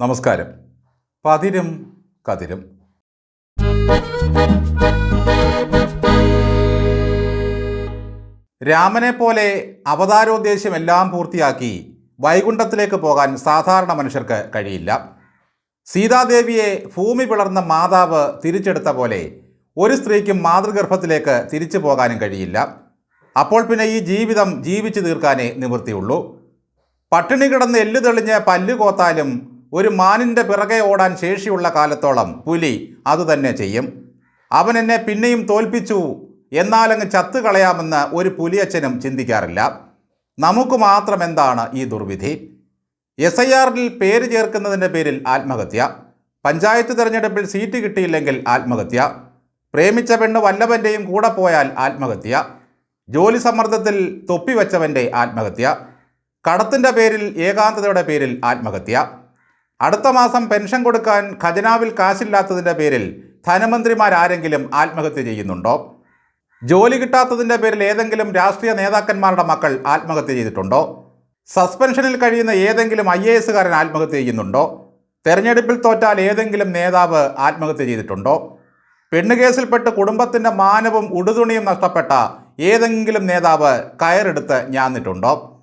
നമസ്കാരം. പതിരും കതിരും. രാമനെ പോലെ അവതാരോദ്ദേശ്യം എല്ലാം പൂർത്തിയാക്കി വൈകുണ്ഠത്തിലേക്ക് പോകാൻ സാധാരണ മനുഷ്യർക്ക് കഴിയില്ല. സീതാദേവിയെ ഭൂമി പിളർന്ന മാതാവ് തിരിച്ചെടുത്ത പോലെ ഒരു സ്ത്രീക്കും മാതൃഗർഭത്തിലേക്ക് തിരിച്ചു പോകാനും കഴിയില്ല. അപ്പോൾ പിന്നെ ഈ ജീവിതം ജീവിച്ചു തീർക്കാനേ നിവൃത്തിയുള്ളൂ. പട്ടിണി കിടന്ന് എല്ലു തെളിഞ്ഞ് പല്ലു ഒരു മാനിന്റെ പിറകെ ഓടാൻ ശേഷിയുള്ള കാലത്തോളം പുലി അതുതന്നെ ചെയ്യും. അവൻ എന്നെ പിന്നെയും തോൽപ്പിച്ചു. എന്നാലങ്ങ് ചത്തുകളയാമെന്ന് ഒരു പുലിയച്ഛനും ചിന്തിക്കാറില്ല. നമുക്ക് മാത്രം എന്താണ് ഈ ദുർവിധി? എസ് ഐ ആറിൽ പേര് ചേർക്കുന്നതിന്റെ പേരിൽ ആത്മഹത്യ. പഞ്ചായത്ത് തിരഞ്ഞെടുപ്പിൽ സീറ്റ് കിട്ടിയില്ലെങ്കിൽ ആത്മഹത്യ. പ്രേമിച്ച പെണ്ണ് വല്ലവന്റെയും കൂടെ പോയാൽ ആത്മഹത്യ. ജോലി സമ്മർദ്ദത്തിൽ തൊപ്പിവെച്ചവന്റെ ആത്മഹത്യ. കടത്തിന്റെ പേരിൽ ഏകാന്തതയുടെ പേരിൽ ആത്മഹത്യ. അടുത്ത മാസം പെൻഷൻ കൊടുക്കാൻ ഖജനാവിൽ കാശില്ലാത്തതിന്റെ പേരിൽ ധനമന്ത്രിമാരാരെങ്കിലും ആത്മഹത്യ ചെയ്യുന്നുണ്ടോ? ജോലി കിട്ടാത്തതിന്റെ പേരിൽ ഏതെങ്കിലും രാഷ്ട്രീയ നേതാക്കന്മാരുടെ മക്കൾ ആത്മഹത്യ ചെയ്തിട്ടുണ്ടോ? സസ്പെൻഷനിൽ കഴിയുന്ന ഏതെങ്കിലും ഐ എ എസുകാരൻ ആത്മഹത്യ ചെയ്യുന്നുണ്ടോ? തെരഞ്ഞെടുപ്പിൽ തോറ്റാൽ ഏതെങ്കിലും നേതാവ് ആത്മഹത്യ ചെയ്തിട്ടുണ്ടോ? പെണ്ണുകേസിൽപ്പെട്ട് കുടുംബത്തിന്റെ മാനവും ഉടുതുണിയും നഷ്ടപ്പെട്ട ഏതെങ്കിലും നേതാവ് കയറെടുത്ത് ഞാന്നിട്ടുണ്ടോ?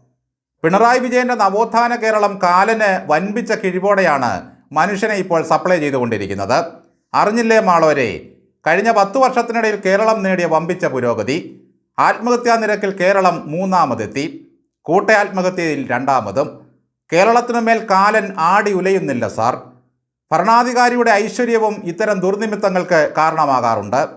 പിണറായി വിജയന്റെ നവോത്ഥാന കേരളം കാലന് വൻപിച്ച കിഴിവോടെയാണ് മനുഷ്യനെ ഇപ്പോൾ സപ്ലൈ ചെയ്തുകൊണ്ടിരിക്കുന്നത്. അറിഞ്ഞില്ലേ മാളോരെ കഴിഞ്ഞ പത്തു വർഷത്തിനിടയിൽ കേരളം നേടിയ വമ്പിച്ച പുരോഗതി. ആത്മഹത്യാ നിരക്കിൽ കേരളം മൂന്നാമതെത്തി. കൂട്ട ആത്മഹത്യയിൽ രണ്ടാമതും. കേരളത്തിനുമേൽ കാലൻ ആടി ഉലയുന്നില്ല സാർ. ഭരണാധികാരിയുടെ ഐശ്വര്യവും ഇത്തരം ദുർനിമിത്തങ്ങൾക്ക് കാരണമാകാറുണ്ട്.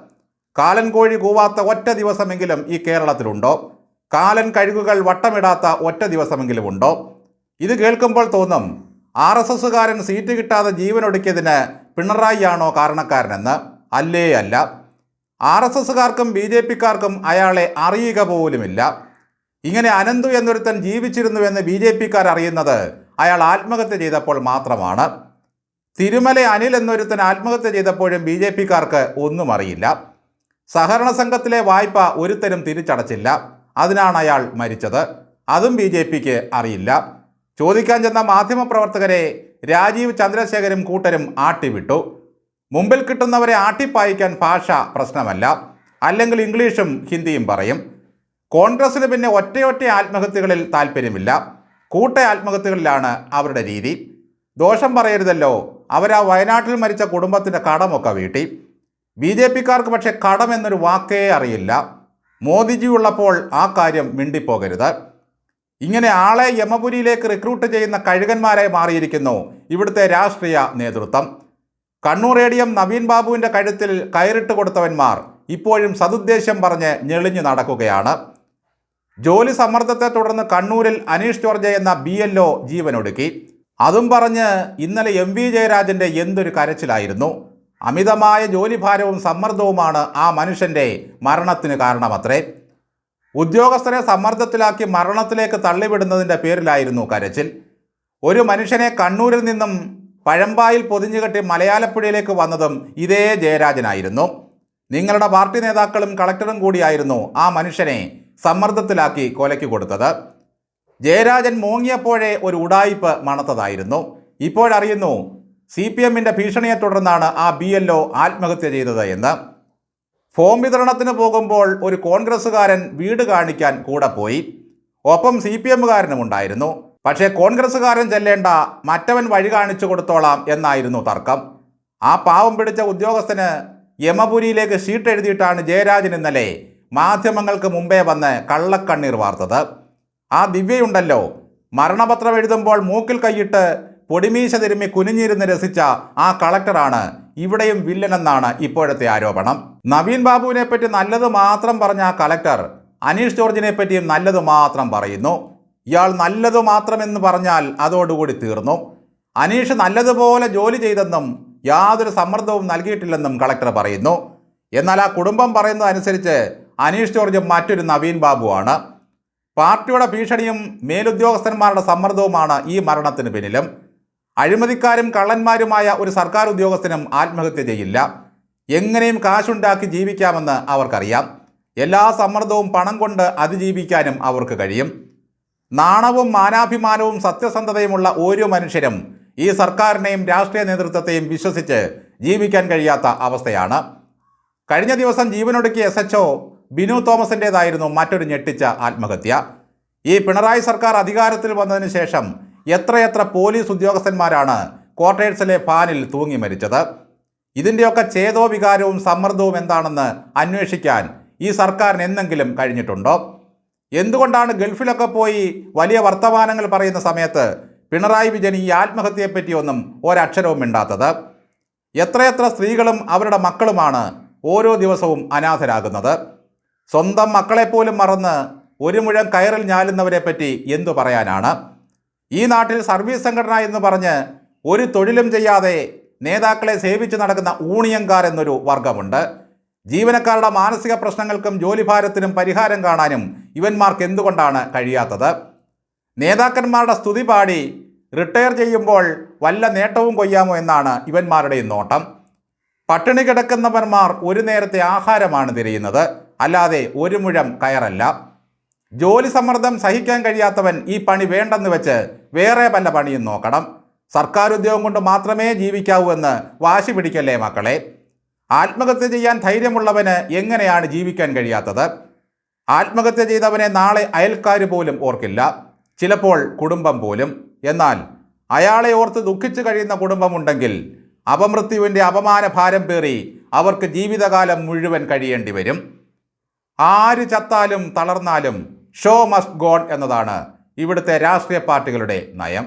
കാലൻ കോഴി കൂവാത്ത ഒറ്റ ദിവസമെങ്കിലും ഈ കേരളത്തിലുണ്ടോ? കാലൻ കഴുകുകൾ വട്ടമിടാത്ത ഒറ്റ ദിവസമെങ്കിലും ഉണ്ടോ ഇത് കേൾക്കുമ്പോൾ തോന്നും ആർ എസ് എസ്സുകാരൻ സീറ്റ് കിട്ടാതെ ജീവനൊടുക്കിയതിന് പിണറായിയാണോ കാരണക്കാരനെന്ന്. അല്ലേ അല്ല. ആർ എസ് എസ്സുകാർക്കും ബി ജെ പിക്കാർക്കും അയാളെ അറിയുക പോലുമില്ല. ഇങ്ങനെ അനന്തു എന്നൊരുത്തൻ ജീവിച്ചിരുന്നുവെന്ന് ബി ജെ പിക്കാർ അറിയുന്നത് അയാൾ ആത്മഹത്യ ചെയ്തപ്പോൾ മാത്രമാണ്. തിരുമല അനിൽ എന്നൊരുത്തൻ ആത്മഹത്യ ചെയ്തപ്പോഴും ബി ജെ പിക്കാർക്ക് ഒന്നും അറിയില്ല. സഹകരണ സംഘത്തിലെ വായ്പ ഒരുത്തരും തിരിച്ചടച്ചില്ല. അതിനാണ് അയാൾ മരിച്ചത്. അതും ബി ജെ പിക്ക് അറിയില്ല. ചോദിക്കാൻ ചെന്ന മാധ്യമപ്രവർത്തകരെ രാജീവ് ചന്ദ്രശേഖരും കൂട്ടരും ആട്ടിവിട്ടു. മുമ്പിൽ കിട്ടുന്നവരെ ആട്ടിപ്പായിക്കാൻ ഭാഷ പ്രശ്നമല്ല. അല്ലെങ്കിൽ ഇംഗ്ലീഷും ഹിന്ദിയും പറയും. കോൺഗ്രസ്സിന് പിന്നെ ഒറ്റയൊറ്റ ആത്മഹത്യകളിൽ താല്പര്യമില്ല. കൂട്ട ആത്മഹത്യകളിലാണ് അവരുടെ രീതി. ദോഷം പറയരുതല്ലോ. അവരാ വയനാട്ടിൽ മരിച്ച കുടുംബത്തിന്റെ കടമൊക്കെ വീട്ടി. ബി ജെ പിക്കാർക്ക് പക്ഷേ കടം എന്നൊരു വാക്കേ അറിയില്ല. മോദിജി ഉള്ളപ്പോൾ ആ കാര്യം മിണ്ടിപ്പോകരുത്. ഇങ്ങനെ ആളെ യമപുരിയിലേക്ക് റിക്രൂട്ട് ചെയ്യുന്ന കഴുകന്മാരെ മാറിയിരിക്കുന്നു ഇവിടുത്തെ രാഷ്ട്രീയ നേതൃത്വം. കണ്ണൂർ ഏടിയം നവീൻ ബാബുവിന്റെ കഴുത്തിൽ കയറിട്ട് കൊടുത്തവന്മാർ ഇപ്പോഴും സതുദ്ദേശം പറഞ്ഞ് ഞെളിഞ്ഞു നടക്കുകയാണ്. ജോലി സമ്മർദ്ദത്തെ തുടർന്ന് കണ്ണൂരിൽ അനീഷ് ജോർജ് എന്ന ബി എൽ ഒ ജീവനൊടുക്കി. അതും പറഞ്ഞ് ഇന്നലെ എം വി ജയരാജന്റെ എന്തൊരു കരച്ചിലായിരുന്നു. അമിതമായ ജോലിഭാരവും സമ്മർദ്ദവുമാണ് ആ മനുഷ്യന്റെ മരണത്തിന് കാരണമത്രേ. ഉദ്യോഗസ്ഥരെ സമ്മർദ്ദത്തിലാക്കി മരണത്തിലേക്ക് തള്ളിവിടുന്നതിന്റെ പേരിലായിരുന്നു കരച്ചിൽ. ഒരു മനുഷ്യനെ കണ്ണൂരിൽ നിന്നും പഴമ്പായിൽ പൊതിഞ്ഞുകെട്ടി മലയാളപ്പുഴയിലേക്ക് വന്നതും ഇതേ ജയരാജനായിരുന്നു. നിങ്ങളുടെ പാർട്ടി നേതാക്കളും കളക്ടറും കൂടിയായിരുന്നു ആ മനുഷ്യനെ സമ്മർദ്ദത്തിലാക്കി കൊലയ്ക്ക് കൊടുത്തത്. ജയരാജൻ മോങ്ങിയപ്പോഴേ ഒരു ഉടായിപ്പ് മണത്തതായിരുന്നു. ഇപ്പോഴറിയുന്നു സി പി എമ്മിന്റെ ഭീഷണിയെ തുടർന്നാണ് ആ ബി എൽ ഒ ആത്മഹത്യ ചെയ്തത് എന്ന്. ഫോം വിതരണത്തിന് പോകുമ്പോൾ ഒരു കോൺഗ്രസ്സുകാരൻ വീട് കാണിക്കാൻ കൂടെ പോയി. ഒപ്പം സി പി എമ്മുകാരനും ഉണ്ടായിരുന്നു. പക്ഷേ കോൺഗ്രസ്സുകാരൻ ചെല്ലേണ്ട മറ്റവൻ വഴി കാണിച്ചു കൊടുത്തോളാം എന്നായിരുന്നു തർക്കം. ആ പാവം പിടിച്ച ഉദ്യോഗസ്ഥന് യമപുരിയിലേക്ക് ഷീട്ട് എഴുതിയിട്ടാണ് ജയരാജൻ ഇന്നലെ മാധ്യമങ്ങൾക്ക് മുമ്പേ വന്ന് കള്ളക്കണ്ണീർ വാർത്തത്. ആ ദിവ്യയുണ്ടല്ലോ. മരണപത്രം എഴുതുമ്പോൾ മൂക്കിൽ കൈയിട്ട് പൊടിമീശ തിരുമ്മി കുനിഞ്ഞിരുന്ന് രസിച്ച ആ കളക്ടറാണ് ഇവിടെയും വില്ലനെന്നാണ് ഇപ്പോഴത്തെ ആരോപണം. നവീൻ ബാബുവിനെ പറ്റി നല്ലത് മാത്രം പറഞ്ഞ ആ കളക്ടർ അനീഷ് ജോർജിനെ പറ്റിയും നല്ലത് മാത്രം പറയുന്നു. ഇയാൾ നല്ലത് മാത്രമെന്ന് പറഞ്ഞാൽ അതോടുകൂടി തീർന്നു. അനീഷ് നല്ലതുപോലെ ജോലി ചെയ്തെന്നും യാതൊരു സമ്മർദ്ദവും നൽകിയിട്ടില്ലെന്നും കളക്ടർ പറയുന്നു. എന്നാൽ ആ കുടുംബം പറയുന്നതനുസരിച്ച് അനീഷ് ജോർജ് മറ്റൊരു നവീൻ ബാബുവാണ്. പാർട്ടിയുടെ ഭീഷണിയും മേലുദ്യോഗസ്ഥന്മാരുടെ സമ്മർദ്ദവുമാണ് ഈ മരണത്തിന് പിന്നിലും. അഴിമതിക്കാരും കള്ളന്മാരുമായ ഒരു സർക്കാർ ഉദ്യോഗസ്ഥനും ആത്മഹത്യ ചെയ്യില്ല. എങ്ങനെയും കാശുണ്ടാക്കി ജീവിക്കാമെന്ന് അവർക്കറിയാം. എല്ലാ സമ്മർദ്ദവും പണം കൊണ്ട് അതിജീവിക്കാനും അവർക്ക് കഴിയും. നാണവും മാനാഭിമാനവും സത്യസന്ധതയുമുള്ള ഓരോ മനുഷ്യരും ഈ സർക്കാരിനെയും രാഷ്ട്രീയ നേതൃത്വത്തെയും വിശ്വസിച്ച് ജീവിക്കാൻ കഴിയാത്ത അവസ്ഥയാണ്. കഴിഞ്ഞ ദിവസം ജീവനൊടുക്കിയ എസ് എച്ച് ബിനു തോമസിന്റെതായിരുന്നു മറ്റൊരു ഞെട്ടിച്ച ആത്മഹത്യ. ഈ പിണറായി സർക്കാർ അധികാരത്തിൽ വന്നതിന് ശേഷം എത്രയെത്ര പോലീസ് ഉദ്യോഗസ്ഥന്മാരാണ് ക്വാർട്ടേഴ്സിലെ ഫാനിൽ തൂങ്ങി മരിച്ചത്? ഇതിന്റെയൊക്കെ ചേതോ വികാരവും സമ്മർദ്ദവും എന്താണെന്ന് അന്വേഷിക്കാൻ ഈ സർക്കാരിന് എന്തെങ്കിലും കഴിഞ്ഞിട്ടുണ്ടോ? എന്തുകൊണ്ടാണ് ഗൾഫിലൊക്കെ പോയി വലിയ വർത്തമാനങ്ങൾ പറയുന്ന സമയത്ത് പിണറായി വിജയൻ ഈ ആത്മഹത്യയെപ്പറ്റിയൊന്നും ഒരക്ഷരവും മിണ്ടാത്തത്? എത്രയെത്ര സ്ത്രീകളും അവരുടെ മക്കളുമാണ് ഓരോ ദിവസവും അനാഥരാകുന്നത്? സ്വന്തം മക്കളെപ്പോലും മറന്ന് ഒരു മുഴം കയറിൽ ഞാലുന്നവരെ പറ്റി എന്തു പറയാനാണ്? ഈ നാട്ടിൽ സർവീസ് സംഘടന എന്ന് പറഞ്ഞ് ഒരു തൊഴിലും ചെയ്യാതെ നേതാക്കളെ സേവിച്ച് നടക്കുന്ന ഊണിയങ്കാർ എന്നൊരു വർഗമുണ്ട് ജീവനക്കാരുടെ മാനസിക പ്രശ്നങ്ങൾക്കും ജോലിഭാരത്തിനും പരിഹാരം കാണാനും ഇവന്മാർക്ക് എന്തുകൊണ്ടാണ് കഴിയാത്തത്? നേതാക്കന്മാരുടെ സ്തുതി പാടി റിട്ടയർ ചെയ്യുമ്പോൾ വല്ല നേട്ടവും കൊയ്യാമോ എന്നാണ് ഇവന്മാരുടെ നോട്ടം. പട്ടിണി കിടക്കുന്നവന്മാർ ഒരു നേരത്തെ ആഹാരമാണ് തിരയുന്നത്. അല്ലാതെ ഒരു മുഴം കയറല്ല. ജോലി സമ്മർദ്ദം സഹിക്കാൻ കഴിയാത്തവൻ ഈ പണി വേണ്ടെന്ന് വെച്ച് വേറെ പല പണിയും നോക്കണം. സർക്കാർ ഉദ്യോഗം കൊണ്ട് മാത്രമേ ജീവിക്കാവൂ എന്ന് വാശി പിടിക്കല്ലേ മക്കളെ? ആത്മഹത്യ ചെയ്യാൻ ധൈര്യമുള്ളവന് എങ്ങനെയാണ് ജീവിക്കാൻ കഴിയാത്തത്? ആത്മഹത്യ ചെയ്തവനെ നാളെ അയൽക്കാർ പോലും ഓർക്കില്ല. ചിലപ്പോൾ കുടുംബം പോലും. എന്നാൽ അയാളെ ഓർത്ത് ദുഃഖിച്ചു കഴിയുന്ന കുടുംബമുണ്ടെങ്കിൽ അപമൃത്യുവിന്റെ അപമാന ഭാരം പേറി അവർക്ക് ജീവിതകാലം മുഴുവൻ കഴിയേണ്ടി വരും. ആര് ചത്താലും തളർന്നാലും ഷോ മസ്റ്റ് ഗോൺ എന്നതാണ് ഇവിടുത്തെ രാഷ്ട്രീയ പാർട്ടികളുടെ നയം.